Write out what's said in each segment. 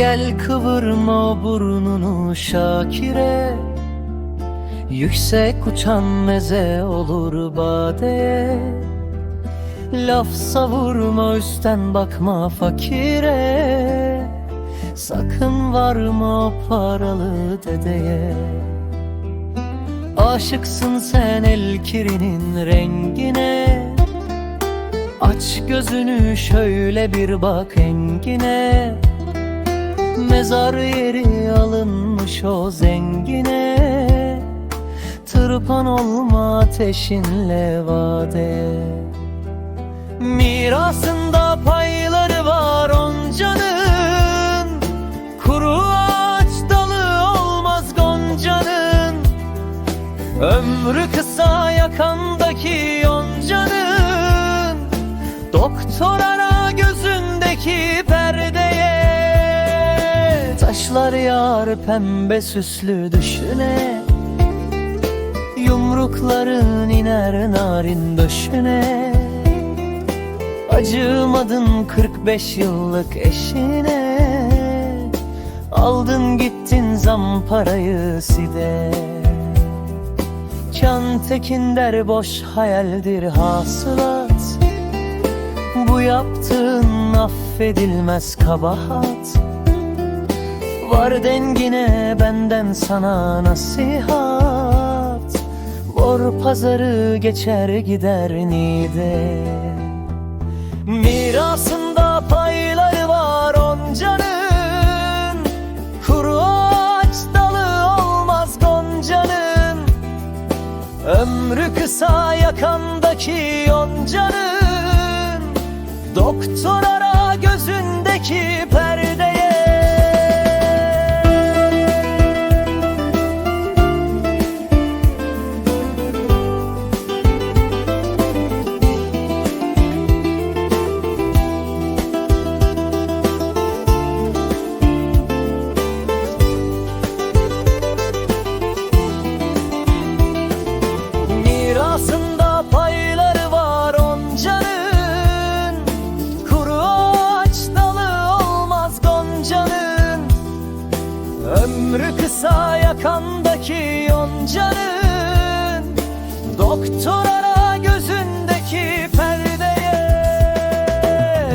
Gel kıvırma burnunu Şakir'e. Yüksek uçan meze olur badeye. Laf savurma üstten bakma fakire. Sakın varma paralı dedeye. Aşıksın sen el kirinin rengine. Aç gözünü şöyle bir bak engine Mezar yeri alınmış o zengine. Tırpan olma ateşinle vade. Mirasında payları var oncanın. Kuru ağaç dalı olmaz goncanın. Ömrü kısa yakandaki Taşlar yar pembe süslü düşüne Yumrukların iner narin döşüne. Acımadın 45 yıllık eşine Aldın gittin zamparayı side. Can tekin der boş hayaldir hasılat Bu yaptığın affedilmez kabahat Var dengine benden sana nasihat. Bor pazarı geçer gider nide Mirasında payları var oncanın. Kuru ağaç dalı olmaz goncanın. Ömrü kısa yakandaki yoncanın. Doktor ara gözündeki yoncanın Doktor ara gözündeki perdeye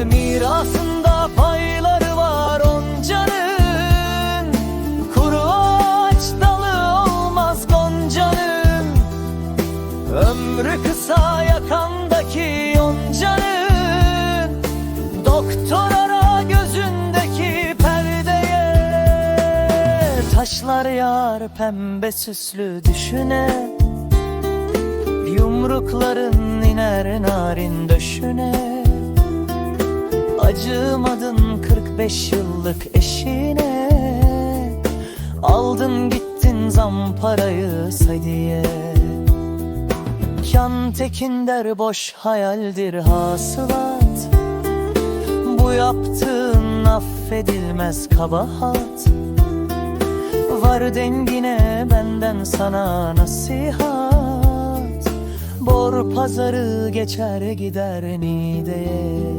Mirasında payları var oncanın. Kuru ağaç dalı olmaz goncanın. Ömrü kısa yakandaki Taşlar yar pembe süslü düşüne. Yumrukların iner narin döşüne. Acımadın 45 yıllık eşine. Aldın gittin zamparayı sadiye. Can tekin der boş hayaldir hasılat. Bu yaptığın affedilmez kabahat Var dengine benden sana nasihat. Bor pazarı geçer gider nideye